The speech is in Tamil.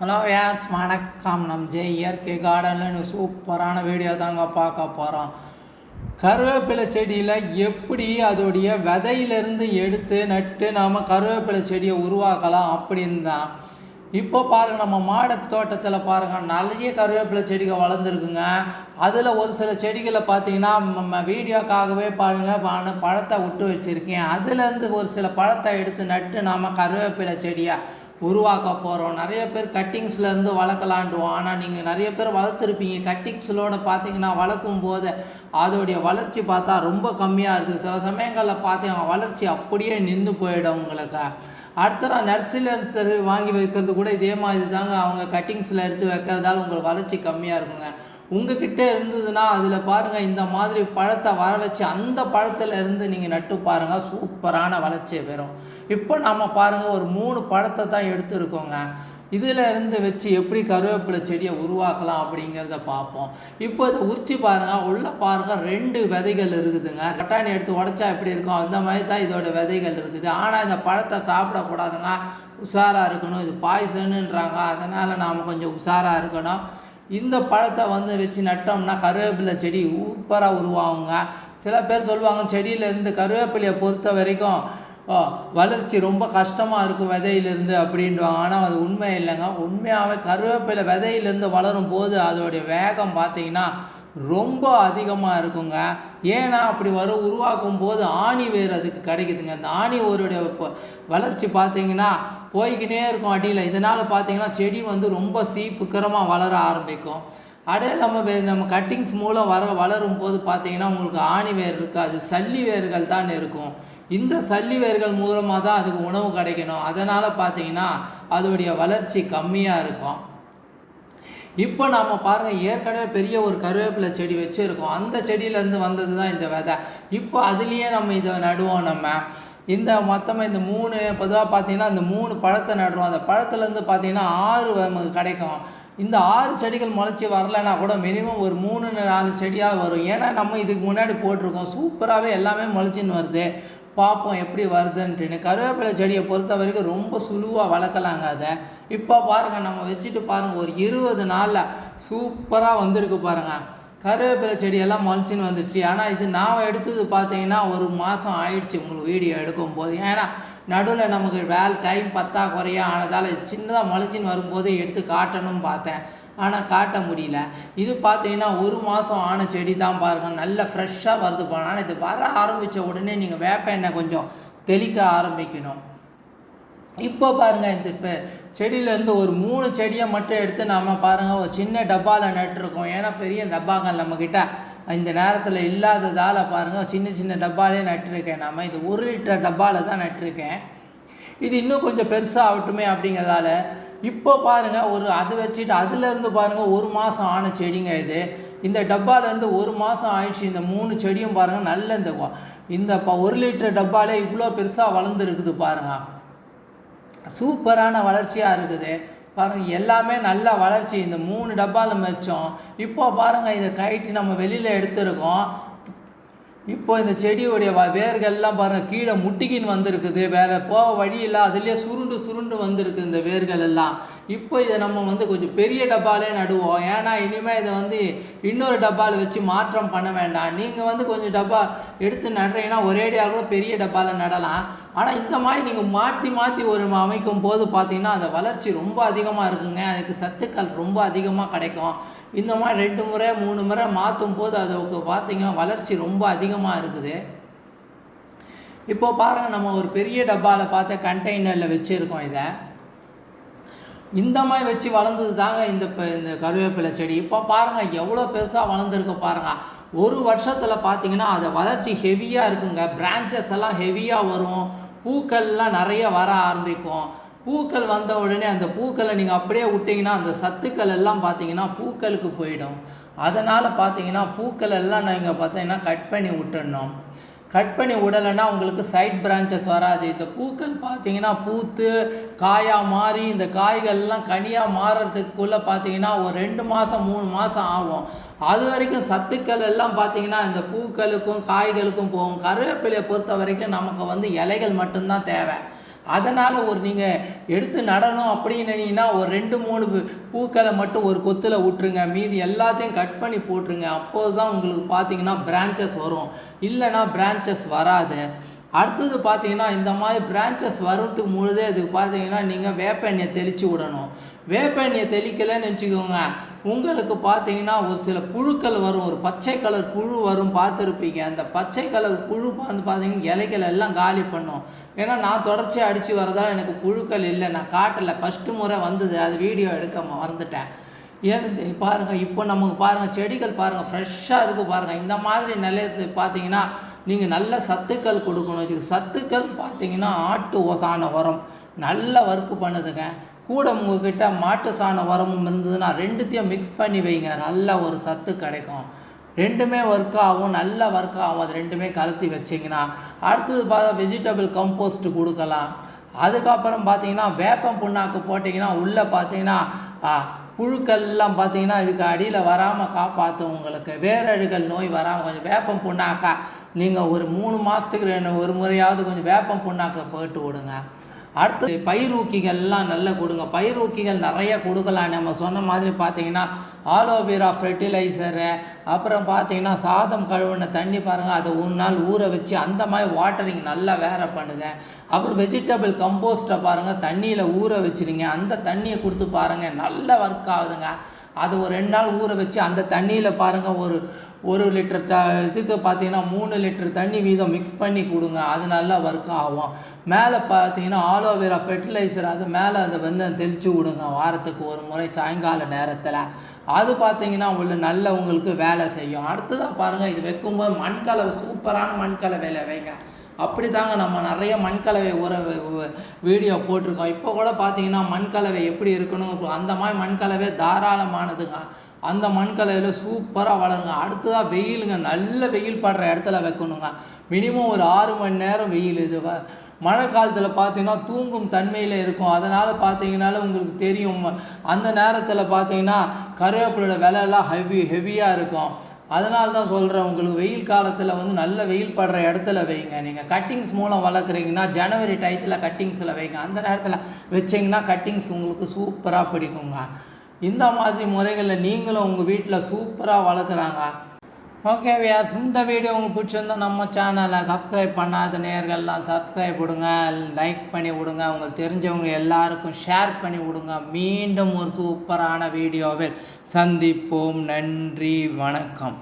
ஹலோ யார்ஸ் வணக்கம். நம் ஜெய் இயற்கை கார்டனில் சூப்பரான வீடியோ தாங்க பார்க்க போகிறோம் கருவேப்பிலை செடியில் எப்படி அதோடைய விதையிலிருந்து எடுத்து நட்டு நாம் கருவேப்பிலை செடியை உருவாக்கலாம் அப்படின்னு தான். இப்போ பாருங்கள் நம்ம மாடு தோட்டத்தில் பாருங்கள் நிறைய கருவேப்பிலை செடிகள் வளர்ந்துருக்குங்க. அதில் ஒரு சில செடிகளை பார்த்தீங்கன்னா நம்ம வீடியோக்காகவே பாருங்கள் பழ- பழத்தை விட்டு வச்சுருக்கேன். அதுலேருந்து ஒரு சில பழத்தை எடுத்து நட்டு நாம் கருவேப்பிலை செடியை உருவாக்க போகிறோம் நிறைய பேர் கட்டிங்ஸ்லேருந்து வளர்க்கலான்டுவோம். ஆனால் நீங்கள் நிறைய பேர் வளர்த்துருப்பீங்க. கட்டிங்ஸிலோட பார்த்தீங்கன்னா வளர்க்கும் போது அதோடைய வளர்ச்சி பார்த்தா ரொம்ப கம்மியாக இருக்குது. சில சமயங்களில் பார்த்தீங்கன்னா வளர்ச்சி அப்படியே நின்று போயிடும் உங்களுக்கு. அடுத்த நர்சரியில் எடுத்து வாங்கி வைக்கிறது கூட இதே மாதிரி தாங்க. அவங்க கட்டிங்ஸில் எடுத்து வைக்கிறதால உங்களுக்கு வளர்ச்சி கம்மியாக இருக்குங்க. உங்ககிட்ட இருந்ததுன்னா அதில் பாருங்கள் இந்த மாதிரி பழத்தை வர வச்சு அந்த பழத்துல இருந்து நீங்கள் நட்டு பாருங்கள் சூப்பரான வளர்ச்சி பெறும். இப்போ நம்ம பாருங்கள் ஒரு மூணு பழத்தை தான் எடுத்துருக்கோங்க. இதில் இருந்து வச்சு எப்படி கருவேப்பிலை செடியை உருவாக்கலாம் அப்படிங்கிறத பார்ப்போம். இப்போ இதை உரிச்சு பாருங்கள் உள்ளே பாருங்கள் ரெண்டு விதைகள் இருக்குதுங்க. பட்டாணி எடுத்து உடைச்சா எப்படி இருக்கும்? அந்த மாதிரி தான் இதோட விதைகள் இருக்குது. ஆனால் இந்த பழத்தை சாப்பிடக்கூடாதுங்க. உஷாராக இருக்கணும். இது பாய்சனுன்றாங்க அதனால் நாம் கொஞ்சம் உஷாராக இருக்கணும். இந்த பழத்தை வந்து வச்சு நட்டோம்னா கருவேப்பிலை செடி சூப்பராக உருவாகுங்க. சில பேர் சொல்லுவாங்க செடியிலேருந்து கருவேப்பிலையை பொறுத்த வரைக்கும் வளர்ச்சி ரொம்ப கஷ்டமாக இருக்கும் விதையிலேருந்து அப்படின்வாங்க ஆனால் அது உண்மை இல்லைங்க. உண்மையாகவே கருவேப்பிலை விதையிலேருந்து வளரும் போது அதோடைய வேகம் பார்த்தீங்கன்னா ரொம்ப அதிகமாக இருக்குங்க. ஏன்னா அப்படி வரும் உருவாக்கும் போது ஆணி வேர் அதுக்கு கிடைக்குதுங்க. அந்த ஆணி வேருடைய வளர்ச்சி பார்த்தீங்கன்னா போய்கிட்டே இருக்கும் அடியில். இதனால் பார்த்தீங்கன்னா செடி வந்து ரொம்ப சீப்புக்கரமாக வளர ஆரம்பிக்கும். அப்படியே நம்ம நம்ம கட்டிங்ஸ் மூலம் வர வளரும் போது பார்த்தீங்கன்னா உங்களுக்கு ஆணி வேர் இருக்காது. சல்லி வேர்கள் தான் இருக்கும். இந்த சல்லி வேர்கள் மூலமாக தான் அதுக்கு உணவு கிடைக்கணும். அதனால் பார்த்தீங்கன்னா அதோடைய வளர்ச்சி கம்மியாக இருக்கும். இப்போ நாம் பாருங்கள் ஏற்கனவே பெரிய ஒரு கருவேப்பிலை செடி வச்சுருக்கோம். அந்த செடியிலேருந்து வந்தது தான் இந்த விதை. இப்போ அதுலேயே நம்ம இதை நடுவோம் நம்ம. இந்த மொத்தமாக இந்த மூணு பொதுவாக பார்த்தீங்கன்னா இந்த மூணு பழத்தை நடுறோம். அந்த பழத்துலேருந்து பார்த்தீங்கன்னா ஆறு நமக்கு கிடைக்கும். இந்த ஆறு செடிகள் முளைச்சி வரலைன்னா கூட மினிமம் ஒரு மூணு நாலு செடியாக வரும். ஏன்னா நம்ம இதுக்கு முன்னாடி போட்டிருக்கோம். சூப்பராகவே எல்லாமே முளைச்சின்னு வருது. பார்ப்போம் எப்படி வருதுன்ட்டுன்னு கருவேப்பிலை செடியை பொறுத்த வரைக்கும் ரொம்ப சுழுவாக வளர்க்கலாங்க அதை. இப்போ பாருங்கள் நம்ம வச்சுட்டு பாருங்கள் ஒரு இருபது நாளில் சூப்பராக வந்திருக்கு பாருங்கள் கருவேப்பிலை செடியெல்லாம் முளைச்சின்னு வந்துடுச்சு ஆனால் இது நான் எடுத்தது பார்த்தீங்கன்னா ஒரு மாதம் ஆயிடுச்சு உங்களுக்கு வீடியோ எடுக்கும் போது ஏன்னா நடுவில் நமக்கு வேலை டைம் பத்தா குறையா ஆனதால் சின்னதாக முளைச்சின்னு வரும்போது எடுத்து காட்டணும்னு பார்த்தேன். ஆனால் காட்ட முடியல. இது பார்த்தீங்கன்னா ஒரு மாதம் ஆன செடி தான் பாருங்கள் நல்ல ஃப்ரெஷ்ஷாக வருது போனால் ஆனால் இது வர ஆரம்பித்த உடனே நீங்கள் வேப்ப எண்ணெய் கொஞ்சம் தெளிக்க ஆரம்பிக்கணும். இப்போ பாருங்கள் இந்த இப்போ செடியிலேருந்து ஒரு மூணு செடியை மட்டும் எடுத்து நாம் பாருங்கள் ஒரு சின்ன டப்பாவில் நட்டுருக்கோம். ஏன்னா பெரிய டப்பாங்கள் நம்மக்கிட்ட இந்த நேரத்தில் இல்லாததால் பாருங்கள் சின்ன சின்ன டப்பாலே நட்டிருக்கேன் நாம். இது ஒரு லிட்டர் டப்பாவில் தான் நட்டிருக்கேன். இது இன்னும் கொஞ்சம் பெருசாக ஆகட்டுமே அப்படிங்கிறதால இப்போ பாருங்கள் ஒரு அது வச்சுட்டு அதுலேருந்து பாருங்கள் ஒரு மாதம் ஆன செடிங்க இது. இந்த டப்பாலேருந்து ஒரு மாதம் ஆயிடுச்சு இந்த மூணு செடியும் பாருங்கள் நல்ல இந்த இந்த ஒரு லிட்டர் டப்பாலே இவ்வளோ பெருசாக வளர்ந்துருக்குது பாருங்கள் சூப்பரான வளர்ச்சியாக இருக்குது. பாருங்கள் எல்லாமே நல்ல வளர்ச்சி. இந்த மூணு டப்பாவில் மிச்சம். இப்போ பாருங்கள் இதை கைட்டு நம்ம வெளியில் எடுத்துருக்கோம். இப்போ இந்த செடியுடைய வ- வேர்கள்லாம் பாருங்கள் கீழே முட்டிக்கின்னு வந்திருக்குது. வேறு போக வழி இல்லை அதுலேயே சுருண்டு சுருண்டு வந்திருக்கு இந்த வேர்கள் எல்லாம். இப்போ இதை நம்ம வந்து கொஞ்சம் பெரிய டப்பாலே நடுவோம். ஏன்னா இனிமேல் இதை வந்து இன்னொரு டப்பாவில் வச்சு மாற்றம் பண்ண வேண்டாம். நீங்கள் வந்து கொஞ்சம் டப்பா எடுத்து நடுறீங்கன்னா ஒரேடியாக கூட பெரிய டப்பாவில் நடலாம். ஆனால் இந்த மாதிரி நீங்கள் மாற்றி மாற்றி ஒரு அமைக்கும் போது பார்த்தீங்கன்னா அந்த வளர்ச்சி ரொம்ப அதிகமாக இருக்குங்க. அதுக்கு சத்துக்கள் ரொம்ப அதிகமாக கிடைக்கும். இந்த மாதிரி ரெண்டு முறை மூணு முறை மாற்றும் போது அதுக்கு பார்த்தீங்கன்னா வளர்ச்சி ரொம்ப அதிகமாக இருக்குது. இப்போ பாருங்கள் நம்ம ஒரு பெரிய டப்பாவில் பார்த்து கண்டெய்னரில் வச்சுருக்கோம் இதை. இந்த மாதிரி வச்சு வளர்ந்தது தாங்க இந்த இப்போ இந்த கருவேப்பிலை செடி. இப்போ பாருங்கள் எவ்வளோ பெருசாக வளர்ந்துருக்கு பாருங்கள் ஒரு வருஷத்தில் பார்த்தீங்கன்னா அதை வளர்ச்சி ஹெவியாக இருக்குங்க. பிரான்ச்சஸ் எல்லாம் ஹெவியாக வரும். பூக்கள்லாம் நிறைய வர ஆரம்பிக்கும். பூக்கள் வந்த உடனே அந்த பூக்களை நீங்கள் அப்படியே விட்டிங்கன்னா அந்த சத்துக்கள் எல்லாம் பார்த்தீங்கன்னா பூக்களுக்கு போயிடும். அதனால் பார்த்தீங்கன்னா பூக்கள் எல்லாம் நீங்கள் பார்த்தீங்கன்னா கட் பண்ணி விட்டுடணும். கட் பண்ணி விடலைன்னா உங்களுக்கு சைட் பிரான்ச்சஸ் வராது. இந்த பூக்கள் பார்த்தீங்கன்னா பூத்து காயாக மாறி இந்த காய்கள்லாம் கனியாக மாறுறதுக்குள்ளே பார்த்தீங்கன்னா ஒரு ரெண்டு மாதம் மூணு மாதம் ஆகும். அது வரைக்கும் சத்துக்கள் எல்லாம் பார்த்தீங்கன்னா இந்த பூக்களுக்கும் காய்களுக்கும் போகும். கருவேப்பிலையை பொறுத்த வரைக்கும் நமக்கு வந்து இலைகள் மட்டும்தான் தேவை. அதனால் ஒரு நீங்கள் எடுத்து நடணும் அப்படின்னு நினீங்கன்னா ஒரு ரெண்டு மூணு பூ- பூக்களை மட்டும் ஒரு கொத்தில் விட்டுருங்க மீதி எல்லாத்தையும் கட் பண்ணி போட்டுருங்க. அப்போது தான் உங்களுக்கு பார்த்தீங்கன்னா பிரான்ச்சஸ் வரும். இல்லைன்னா பிரான்ச்சஸ் வராது. அடுத்தது பார்த்தீங்கன்னா இந்த மாதிரி பிரான்ச்சஸ் வர்றதுக்கு முழுதே இதுக்கு பார்த்தீங்கன்னா நீங்கள் வேப்ப எண்ணெயை தெளித்து விடணும். வேப்ப எண்ணெயை தெளிக்கலைன்னு வச்சுக்கோங்க உங்களுக்கு பார்த்தீங்கன்னா ஒரு சில புழுக்கள் வரும் ஒரு பச்சை கலர் புழு வரும் பார்த்துருப்பீங்க. அந்த பச்சை கலர் புழு வந்து பார்த்தீங்கன்னா இலைகள் எல்லாம் காலி பண்ணும். ஏன்னா நான் தொடர்ச்சியாக அடித்து வரதால் எனக்கு புழுக்கள் இல்லை. நான் காட்டில். ஃபஸ்ட்டு முறை வந்தது. அது வீடியோ எடுக்க மறந்துட்டேன். ஏன் பாருங்கள் இப்போ நமக்கு பாருங்கள் செடிகள் பாருங்கள் ஃப்ரெஷ்ஷாக இருக்குது பாருங்கள் இந்த மாதிரி நிலையத்தை பார்த்தீங்கன்னா நீங்கள் நல்ல சத்துக்கள் கொடுக்கணும். இதுக்கு சத்துக்கள் பார்த்தீங்கன்னா ஆட்டு ஓசான உரம். நல்ல ஒர்க்கு பண்ணுதுங்க. கூட உங்ககிட்ட மாட்டு சாண உரமும் இருந்ததுன்னா ரெண்டுத்தையும் மிக்ஸ் பண்ணி வைங்க. நல்ல ஒரு சத்து கிடைக்கும். ரெண்டுமே ஒர்க் ஆகும். நல்ல ஒர்க் ஆகும். அது ரெண்டுமே கலத்தி வச்சிங்கன்னா அடுத்தது பார்த்தா வெஜிடபிள் கம்போஸ்ட் கொடுக்கலாம். அதுக்கப்புறம் பார்த்தீங்கன்னா வேப்பம் புண்ணாக்கு போட்டிங்கன்னா உள்ளே பார்த்தீங்கன்னா புழுக்கள்லாம் பார்த்தீங்கன்னா இதுக்கு அடியில் வராமல் காப்பாற்றும் உங்களுக்கு. வேரழுகல் நோய் வராமல் கொஞ்சம் வேப்பம் புண்ணாக்கா நீங்கள் ஒரு மூணு மாதத்துக்கு ரெண்டு ஒரு முறையாவது கொஞ்சம் வேப்பம் புண்ணாக்கை போட்டு விடுங்க. அடுத்து பயிரூக்கிகள்லாம் நல்லா கொடுங்க. பயிரூக்கிகள் நிறைய கொடுக்கலாம். நம்ம சொன்ன மாதிரி பார்த்தீங்கன்னா ஆலோவேரா ஃபெர்டிலைசரு அப்புறம் பார்த்தீங்கன்னா சாதம் கழுவுன தண்ணி பாருங்கள் அதை ஒரு நாள் ஊற வச்சு அந்த மாதிரி வாட்டரிங் நல்லா வேற பண்ணுங்க. அப்புறம் வெஜிடபிள் கம்போஸ்ட்டை பாருங்கள் தண்ணியில் ஊற வச்சிருங்க. அந்த தண்ணியை கொடுத்து பாருங்கள் நல்ல ஒர்க் ஆகுதுங்க. அது ஒரு ரெண்டு நாள் ஊற வச்சு அந்த தண்ணியில் பாருங்கள் ஒரு ஒரு லிட்டர் த இதுக்கு பார்த்தீங்கன்னா மூணு லிட்டர் தண்ணி வீதம் மிக்ஸ் பண்ணி கொடுங்க. அது நல்லா ஒர்க் ஆகும். மேலே பார்த்தீங்கன்னா ஆலோவேரா ஃபெர்டிலைசர் அது மேலே அதை வந்து தெளித்து விடுங்க. வாரத்துக்கு ஒரு முறை சாயங்கால நேரத்தில். அது பார்த்தீங்கன்னா உள்ள நல்ல உங்களுக்கு வேலை செய்யும். அடுத்ததாக பாருங்கள் இது வைக்கும்போது மண்கலவை சூப்பரான மண்கலவையில் வைங்க. அப்படி தாங்க நம்ம நிறைய மண்கலவை உர வீடியோ போட்டிருக்கோம். இப்போ கூட பார்த்தீங்கன்னா மண்கலவை எப்படி இருக்கணும்? அந்த மாதிரி மண்கலவை தாராளமானதுங்க. அந்த மண்கலையில் சூப்பராக வளருங்க. அடுத்ததாக வெயிலுங்க. நல்ல வெயில் படுற இடத்துல வைக்கணுங்க. மினிமம் ஒரு ஆறு மணி நேரம் வெயில் இது. மழை காலத்தில் பார்த்தீங்கன்னா தூங்கும் தன்மையில் இருக்கும். அதனால் பார்த்தீங்கன்னாலும் உங்களுக்கு தெரியும். அந்த நேரத்தில் பார்த்தீங்கன்னா கருவேப்பிலோட விலையெல்லாம் ஹெவி ஹெவியாக இருக்கும். அதனால தான் சொல்கிறேன் உங்களுக்கு வெயில் காலத்தில் வந்து நல்ல வெயில் படுற இடத்துல வைங்க. நீங்கள் கட்டிங்ஸ் மூலம் வளர்க்குறீங்கன்னா ஜனவரி டயத்தில் கட்டிங்ஸில் வைங்க. அந்த நேரத்தில் வச்சிங்கன்னா கட்டிங்ஸ் உங்களுக்கு சூப்பராக பிடிக்குங்க. இந்த மாதிரி முறைகளில் நீங்களும் உங்கள் வீட்டில் சூப்பராக வளர்க்குறாங்க. ஓகே வியார்ஸ் இந்த வீடியோ உங்களுக்கு பிடிச்சிருந்தா நம்ம சேனலை சப்ஸ்கிரைப் பண்ணாத நேர்கள்லாம் சப்ஸ்கிரைப் விடுங்க லைக் பண்ணி விடுங்க. உங்களுக்கு தெரிஞ்சவங்க எல்லாருக்கும் ஷேர் பண்ணி விடுங்க. மீண்டும் ஒரு சூப்பரான வீடியோவில் சந்திப்போம். நன்றி வணக்கம்.